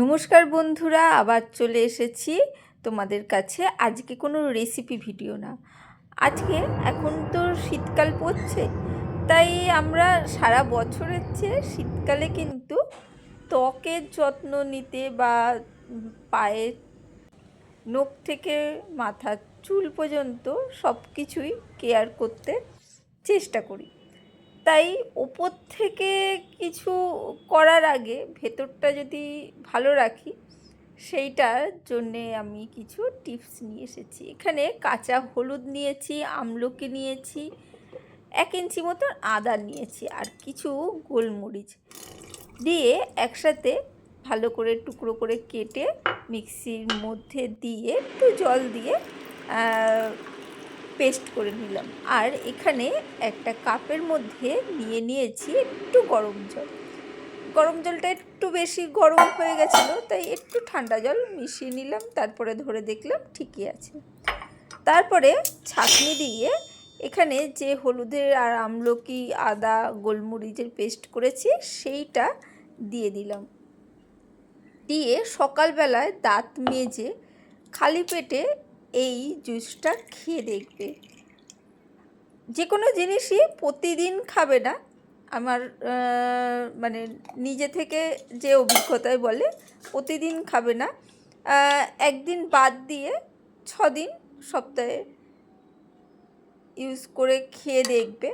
নমস্কার বন্ধুরা, আবার চলে এসেছি তোমাদের কাছে। আজকে কোনো রেসিপি ভিডিও না। আজকে এখন তো শীতকাল পড়ছে, তাই আমরা সারা বছরের চেয়ে শীতকালে কিন্তু ত্বকের যত্ন নিতে বা পায়ের নখ থেকে মাথার চুল পর্যন্ত সব কিছুই কেয়ার করতে চেষ্টা করি। তাই ওপর থেকে কিছু করার আগে ভেতরটা যদি ভালো রাখি, সেইটার জন্যে আমি কিছু টিপস নিয়ে এসেছি। এখানে কাঁচা হলুদ নিয়েছি, আমলকি নিয়েছি, এক ইঞ্চি মতন আদা নিয়েছি আর কিছু গোলমরিচ দিয়ে একসাথে ভালো করে টুকরো করে কেটে মিক্সির মধ্যে দিয়ে একটু জল দিয়ে পেস্ট করে নিলাম। আর এখানে একটা কাপের মধ্যে নিয়ে নিয়েছি একটু গরম জল। গরম জলটা একটু বেশি গরম হয়ে গেছিল, তাই একটু ঠান্ডা জল মিশিয়ে নিলাম, তারপরে ধরে দেখলাম ঠিকই আছে। তারপরে ছাঁকনি দিয়ে এখানে যে হলুদের আর আমলকি, আদা, গোলমরিচের পেস্ট করেছি, সেইটা দিয়ে দিলাম। দিয়ে সকালবেলায় দাঁত মেজে খালি পেটে এই জুসটা খেয়ে দেখবে। যে কোনো জিনিসই প্রতিদিন খাবে না। আমার মানে নিজে থেকে যে অভিজ্ঞতায় বলে, প্রতিদিন খাবে না। একদিন বাদ দিয়ে ছদিন সপ্তাহে ইউজ করে খেয়ে দেখবে।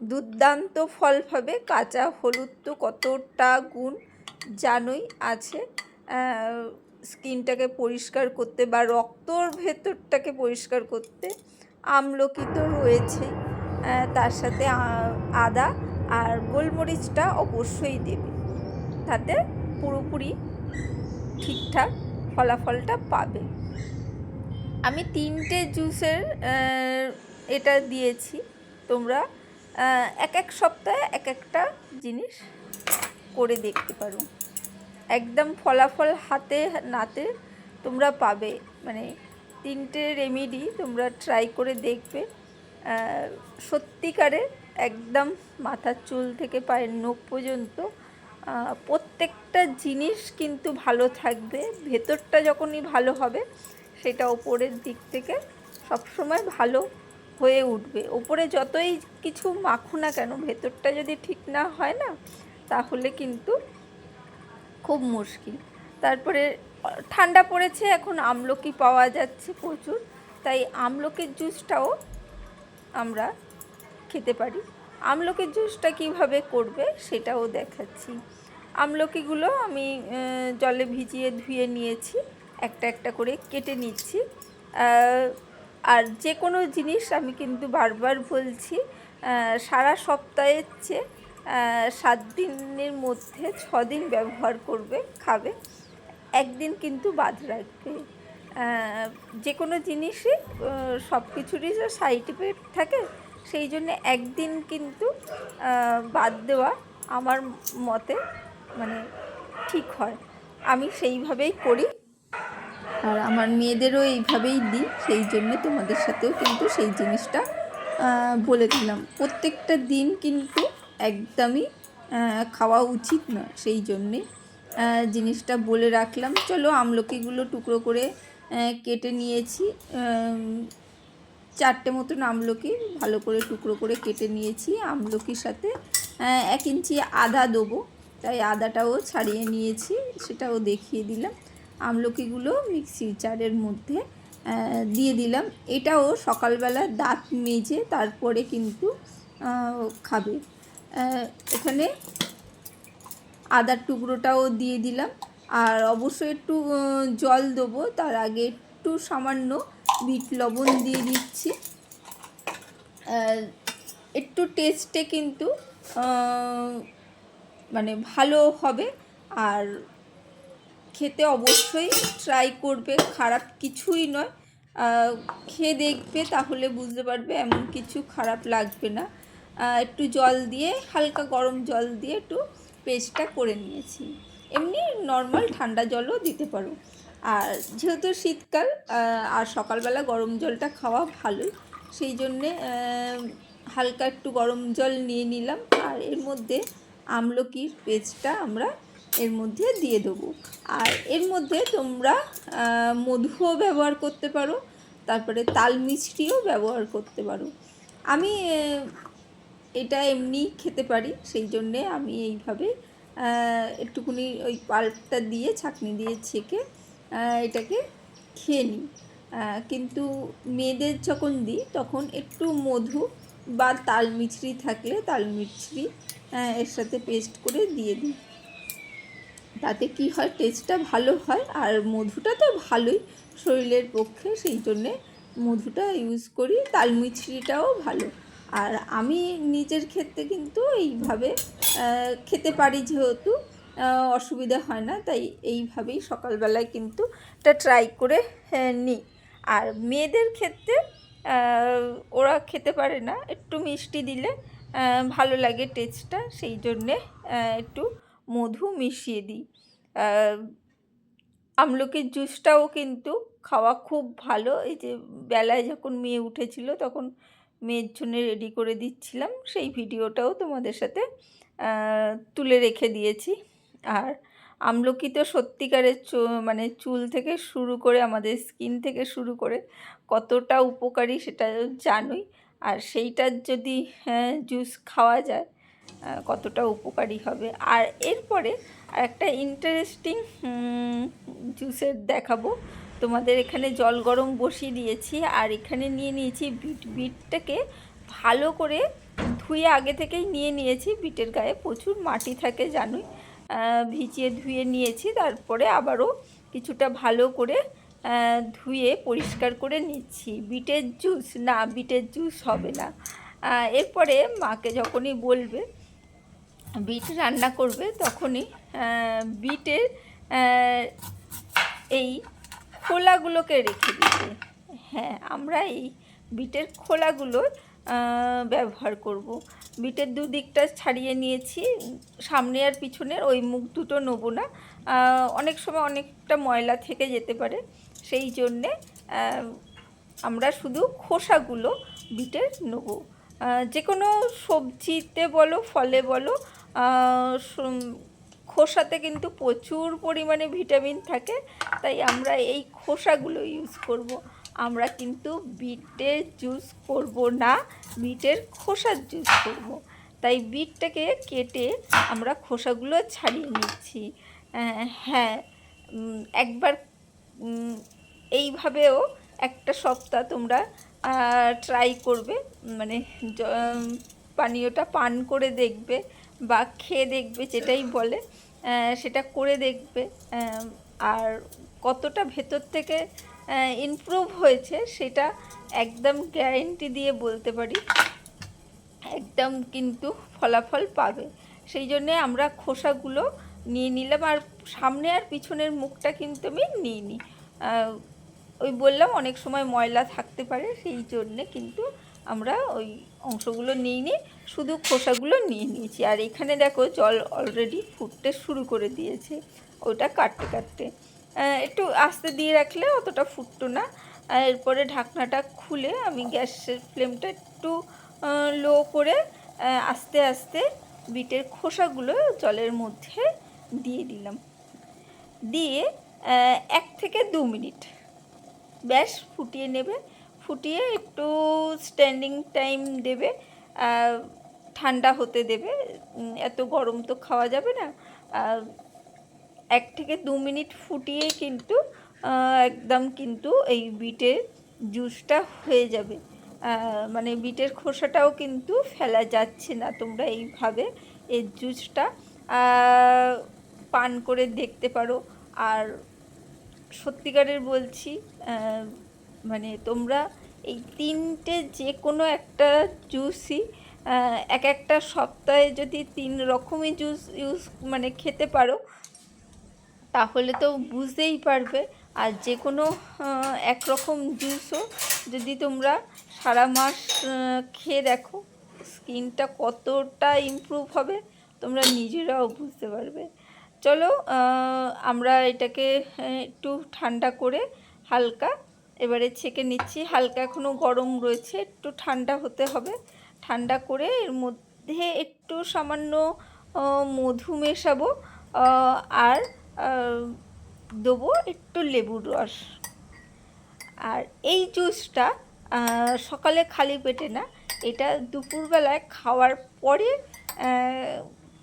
দুর্দান্ত ফল পাবে। কাঁচা হলুদ তো কতটা গুণ জানোই আছে। স্কিনটাকে পরিষ্কার করতে বা রক্তর ভেতরটাকে পরিষ্কার করতে আমলকি তো রয়েছে তার সাথে আদা আর গোলমরিচটা অবশ্যই দেবে। তাতে পুরোপুরি ঠিকঠাক ফলাফলটা পাবে। আমি তিনটে জুসের এটা দিয়েছি। তোমরা এক এক সপ্তাহে এক একটা জিনিস করে দেখতে পারো। একদম ফলাফল হাতে নাতে তোমরা পাবে। মানে তিনটে রেমেডি তোমরা ট্রাই করে দেখবে। সত্যিকারে একদম মাথার চুল থেকে পায়ের নখ পর্যন্ত প্রত্যেকটা জিনিস কিন্তু ভালো থাকবে। ভেতরটা যখনই ভালো হবে, সেটা ওপরের দিক থেকে সবসময় ভালো হয়ে উঠবে। ওপরে যতই কিছু মাখো না কেন, ভেতরটা যদি ঠিক না হয় না, তাহলে কিন্তু খুব মুশকিল। তারপরে, ঠান্ডা পড়েছে, এখন আমলকি পাওয়া যাচ্ছে প্রচুর। তাই আমলকির জুসটাও আমরা খেতে পারি। আমলকির জুসটা কীভাবে করবে সেটাও দেখাচ্ছি। আমলকিগুলো আমি জলে ভিজিয়ে ধুয়ে নিয়েছি, একটা একটা করে কেটে নিচ্ছি। আর যে কোনো জিনিস আমি কিন্তু বারবার বলছি সারা সপ্তাহের চেয়ে সাত দিনের মধ্যে ছ দিন ব্যবহার করবে, খাবে। একদিন কিন্তু বাদ রাখবে। যে কোনো জিনিসই সব কিছুরই যে সাইড ইফেক্ট থাকে, সেই জন্যে একদিন কিন্তু বাদ দেওয়া আমার মতে মানে ঠিক হয়। আমি সেইভাবেই করি। আর আমার মেয়েদেরও এইভাবেই দিই, সেই জন্য তোমাদের সাথেও কিন্তু সেই জিনিসটা বলে দিলাম। প্রত্যেকটা দিন কিন্তু একদমই খাওয়া উচিত নয় সেই জন্যে। জিনিসটা বলে রাখলাম। চলো আমলকিগুলো টুকরো করে কেটে নিয়েছি। চারটে মতন আমলকি ভালো করে টুকরো করে কেটে নিয়েছি। আমলকির সাথে এক ইঞ্চি আদা দেবো। তাই আদাটাও ছাড়িয়ে নিয়েছি, সেটাও দেখিয়ে দিলাম। আমলকিগুলো মিক্সি চারের মধ্যে দিয়ে দিলাম। এটাও সকালবেলা দাঁত মেজে তারপরে কিন্তু খাবে। এখানে আদার টুকরোটাও দিয়ে দিলাম। আর অবশ্যই একটু জল দেবো, তার আগে একটু সামান্য বিট লবণ দিয়ে দিচ্ছি। একটু টেস্টে কিন্তু মানে ভালো হবে। আর খেতে অবশ্যই ট্রাই করবে, খারাপ কিছুই নয়। খেয়ে দেখবে, তাহলে বুঝতে পারবে, এমন কিছু খারাপ লাগবে না। একটু জল দিয়ে, হালকা গরম জল দিয়ে একটু পেস্টটা করে নিয়েছি। এমনি নর্মাল ঠান্ডা জলও দিতে পারো। আর যেহেতু শীতকাল আর সকালবেলা গরম জলটা খাওয়া ভালোই, সেই জন্যে হালকা একটু গরম জল নিয়ে নিলাম। আর এর মধ্যে আমলকির পেস্টটা আমরা এর মধ্যে দিয়ে দেবো। আর এর মধ্যে তোমরা মধুও ব্যবহার করতে পারো, তারপরে তাল মিষ্টিও ব্যবহার করতে পারো। আমি এটা এমনি খেতে পারি সেই জন্যে আমি এইভাবে আহ, একটুখানি ওই পাল্পটা দিয়ে ছাঁকনি দিয়ে ছেঁকে এটাকে খেয়ে নিই। কিন্তু মেয়েদের যখন দিই তখন একটু মধু বা তাল মিছরি থাকলে তাল মিছরি এর সাথে পেস্ট করে দিয়ে দিই। তাতে কি হয় টেস্টটা ভালো হয় আর মধুটা তো ভালোই শরীরের পক্ষে সেই জন্যে মধুটা ইউজ করি তাল মিছরিটাও ভালো। আর আমি নিজের ক্ষেত্রে কিন্তু এইভাবে খেতে পারি যেহেতু অসুবিধা হয় না তাই এইভাবেই সকালবেলায় কিন্তু এটা ট্রাই করে আহ, নিই। আর মেয়েদের ক্ষেত্রে ওরা খেতে পারে না একটু মিষ্টি দিলে ভালো লাগে টেস্টটা সেই জন্যে একটু মধু মিশিয়ে দিই। আমলকির জুসটাও কিন্তু খাওয়া খুব ভালো এই যে বেলায় যখন মেয়ে উঠেছিল তখন মেয়ের রেডি করে দিচ্ছিলাম, সেই ভিডিওটাও তোমাদের সাথে তুলে রেখে দিয়েছি। আর আমলকি তো সত্যিকারের মানে চুল থেকে শুরু করে আমাদের স্কিন থেকে শুরু করে কতটা উপকারী সেটা জানোই। আর সেইটার যদি জুস খাওয়া যায় কতটা উপকারী হবে। আর এরপরে আর একটা ইন্টারেস্টিং জুসের দেখাবো। তোমাদের এখানে জল গরম বসিয়ে দিয়েছি আর এখানে নিয়ে নিয়েছি বিট। বিটটাকে ভালো করে ধুয়ে আগে থেকেই নিয়ে নিয়েছি। বিটের গায়ে প্রচুর মাটি থাকে, জানোই। ভিজিয়ে ধুয়ে নিয়েছি, তারপরে আবারও কিছুটা ভালো করে ধুয়ে পরিষ্কার করে নিচ্ছি। বিটের জুস না, বিটের জুস হবে না। এরপরে মাকে যখনই বলবে, বিট রান্না করবে, তখনই বিটের এই খোলাগুলোকে রেখে দিতে হ্যাঁ আমরা এই বিটের খোলাগুলো ব্যবহার করব। বিটের দুদিকটা ছাড়িয়ে নিয়েছি। সামনে আর পিছনের ওই মুখ দুটো নেব না। অনেক সময় অনেকটা ময়লা থেকে যেতে পারে। সেই জন্যে আমরা শুধু খোসাগুলো বিটের নেব। যে কোনো সবজিতে বলো, ফলে বলো খোসাতে কিন্তু প্রচুর পরিমাণে ভিটামিন থাকে, তাই আমরা এই খোসাগুলো ইউজ করব। আমরা কিন্তু বিটের জুস করব না, বিটের খোসার জুস করব। তাই বিটটাকে কেটে আমরা খোসাগুলো ছাড়িয়ে নিচ্ছি হ্যাঁ একবার এইভাবেও একটা সপ্তাহ তোমরা ট্রাই করবে মানে পানীয়টা পান করে দেখবে বা খেয়ে দেখবে যেটাই বলে সেটা করে দেখবে আর কতটা ভেতর থেকে ইমপ্রুভ হয়েছে সেটা একদম গ্যারেন্টি দিয়ে বলতে পারি একদম কিন্তু ফলাফল পাবে। সেই জন্যে আমরা খোসাগুলো নিয়ে নিলাম আর সামনে আর পিছনের মুখটা কিন্তু আমি নিইনি। আহ, ওই বললাম অনেক সময় ময়লা থাকতে পারে সেই জন্যে কিন্তু আমরা ওই অংশগুলো নিইনি শুধু খোসাগুলো নিয়ে নিয়েছি। আর এখানে দেখো জল অলরেডি ফুটতে শুরু করে দিয়েছে, ওটা কাটতে কাটতে। একটু আস্তে দিয়ে রাখলে অতটা ফুটতো না। এরপরে ঢাকনাটা খুলে আমি গ্যাসের ফ্লেমটা একটু লো করে আস্তে আস্তে বিটের খোসাগুলো জলের মধ্যে দিয়ে দিলাম। দিয়ে এক থেকে দু মিনিট। ব্যাস, ফুটিয়ে নেবে। ফুটিয়ে একটু স্ট্যান্ডিং টাইম দেবে ঠান্ডা হতে দেবে এত গরম তো খাওয়া যাবে না। এক থেকে দু মিনিট ফুটিয়ে কিন্তু একদম কিন্তু এই বিটের জুসটা হয়ে যাবে। মানে বিটের খোসাটাও কিন্তু ফেলা যাচ্ছে না তোমরা এইভাবে এর জুসটা পান করে দেখতে পারো। আর সত্যিকারের বলছি মানে তোমরা এই তিনটে যে কোনো একটা জুসই এক একটা সপ্তাহে যদি তিন রকমই জুস ইউজ মানে খেতে পারো, তাহলে তো বুঝতেই পারবে। আর যে কোনো একরকম জুসও যদি তোমরা সারা মাস খেয়ে দেখো, স্কিনটা কতটা ইমপ্রুভ হবে, তোমরা নিজেরাও বুঝতে পারবে। চলো আমরা এটাকে একটু ঠান্ডা করে হালকা এবারে ছেঁকে নিচ্ছি। হালকা এখনও গরম রয়েছে, একটু ঠান্ডা হতে হবে। ঠান্ডা করে এর মধ্যে একটু সামান্য মধু মেশাবো আর দেবো একটু লেবুর রস। আর এই জুসটা সকালে খালি পেটে না, এটা দুপুরবেলায় খাওয়ার পরে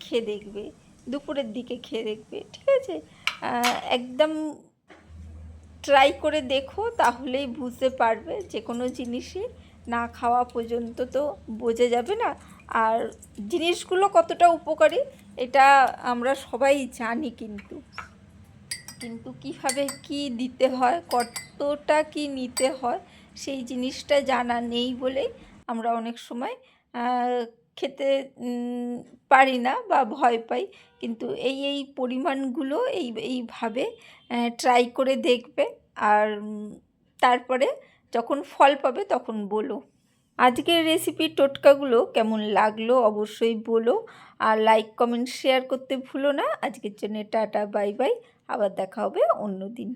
খেয়ে দেখবে, দুপুরের দিকে খেয়ে দেখবে, ঠিক আছে? একদম ট্রাই করে দেখো, তাহলেই বুঝতে পারবে যে কোনো জিনিসই না খাওয়া পর্যন্ত তো বোঝা যাবে না। আর জিনিসগুলো কতটা উপকারী, এটা আমরা সবাই জানি কিন্তু। কিন্তু কীভাবে কি দিতে হয়, কতটা কি নিতে হয়, সেই জিনিসটা জানা নেই বলেই আমরা অনেক সময় খেতে পারি না বা ভয় পাই। কিন্তু এই এই পরিমাণগুলো এই, এইভাবে ট্রাই করে দেখবে। আর তারপরে যখন ফল পাবে তখন বলো। আজকের রেসিপির টোটকাগুলো কেমন লাগল অবশ্যই বলো। আর লাইক কমেন্ট শেয়ার করতে ভুলো না। আজকের জন্য টাটা বাই বাই আবার দেখা হবে অন্য দিন।